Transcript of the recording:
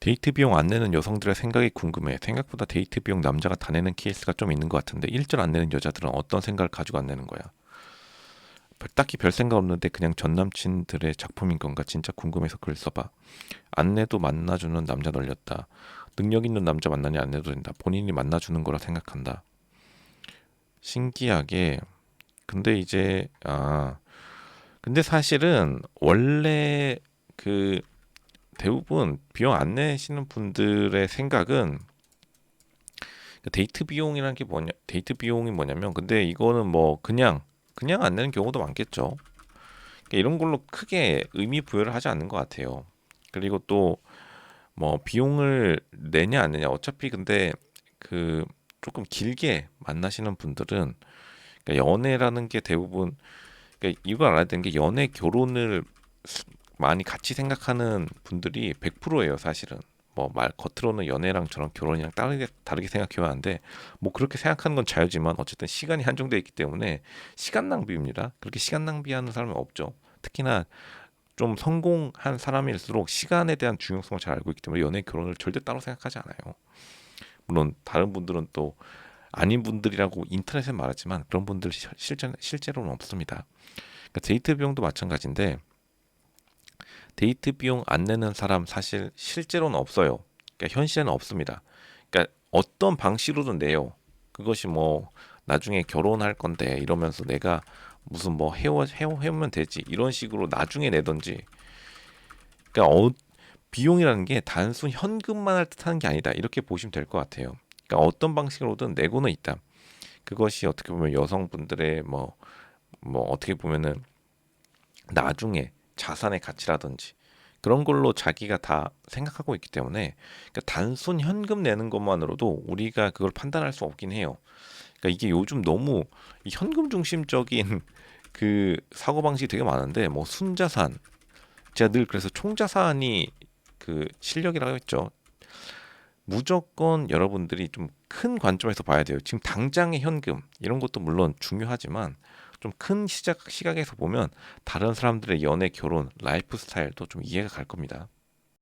데이트 비용 안 내는 여성들의 생각이 궁금해. 생각보다 데이트 비용 남자가 다 내는 케이스가 좀 있는 것 같은데 일절 안 내는 여자들은 어떤 생각을 가지고 안 내는 거야? 별- 딱히 별 생각 없는데 그냥 전 남친들의 작품인 건가 진짜 궁금해서 글 써봐. 안 내도 만나주는 남자 널렸다. 능력 있는 남자 만나니 안 내도 된다. 본인이 만나주는 거라 생각한다. 신기하게 근데 이제 아 근데 사실은 원래 그 대부분 비용 안 내시는 분들의 생각은 그 데이트 비용이라는 게 뭐냐 데이트 비용이 뭐냐면 근데 이거는 뭐 그냥 그냥 안 내는 경우도 많겠죠. 그러니까 이런 걸로 크게 의미 부여를 하지 않는 것 같아요. 그리고 또 뭐 비용을 내냐 안 내냐 어차피 근데 그 조금 길게 만나시는 분들은 그러니까 연애라는 게 대부분 그러니까 이걸 알아야 되는 게 연애 결혼을 스- 많이 같이 생각하는 분들이 100%예요 사실은. 뭐 말 겉으로는 연애랑 저랑 결혼이랑 다르게 다르게 생각해야 하는데 뭐 그렇게 생각하는 건 자유지만 어쨌든 시간이 한정돼 있기 때문에 시간 낭비입니다. 그렇게 시간 낭비하는 사람은 없죠. 특히나 좀 성공한 사람일수록 시간에 대한 중요성을 잘 알고 있기 때문에 연애 결혼을 절대 따로 생각하지 않아요. 물론 다른 분들은 또 아닌 분들이라고 인터넷에 말하지만 그런 분들 시- 실제 실제로는 없습니다. 그러니까 데이트 비용도 마찬가지인데 데이트 비용 안 내는 사람 사실 실제로는 없어요. 그러니까 현실에는 없습니다. 그러니까 어떤 방식으로든 내요. 그것이 뭐 나중에 결혼할 건데 이러면서 내가 무슨 뭐 헤어 헤어 헤어면 되지 이런 식으로 나중에 내던지. 그러니까 어, 비용이라는 게 단순 현금만을 뜻하는 게 아니다. 이렇게 보시면 될 것 같아요. 그러니까 어떤 방식으로든 내고는 있다. 그것이 어떻게 보면 여성분들의 뭐뭐 어떻게 보면은 나중에 자산의 가치라든지 그런 걸로 자기가 다 생각하고 있기 때문에 그러니까 단순 현금 내는 것만으로도 우리가 그걸 판단할 수 없긴 해요. 그러니까 이게 요즘 너무 이 현금 중심적인 그 사고 방식이 되게 많은데 뭐 순자산 제가 늘 그래서 총자산이 그 실력이라고 했죠. 무조건 여러분들이 좀 큰 관점에서 봐야 돼요. 지금 당장의 현금 이런 것도 물론 중요하지만 좀 큰 시작 시각에서 보면 다른 사람들의 연애, 결혼, 라이프 스타일도 좀 이해가 갈 겁니다.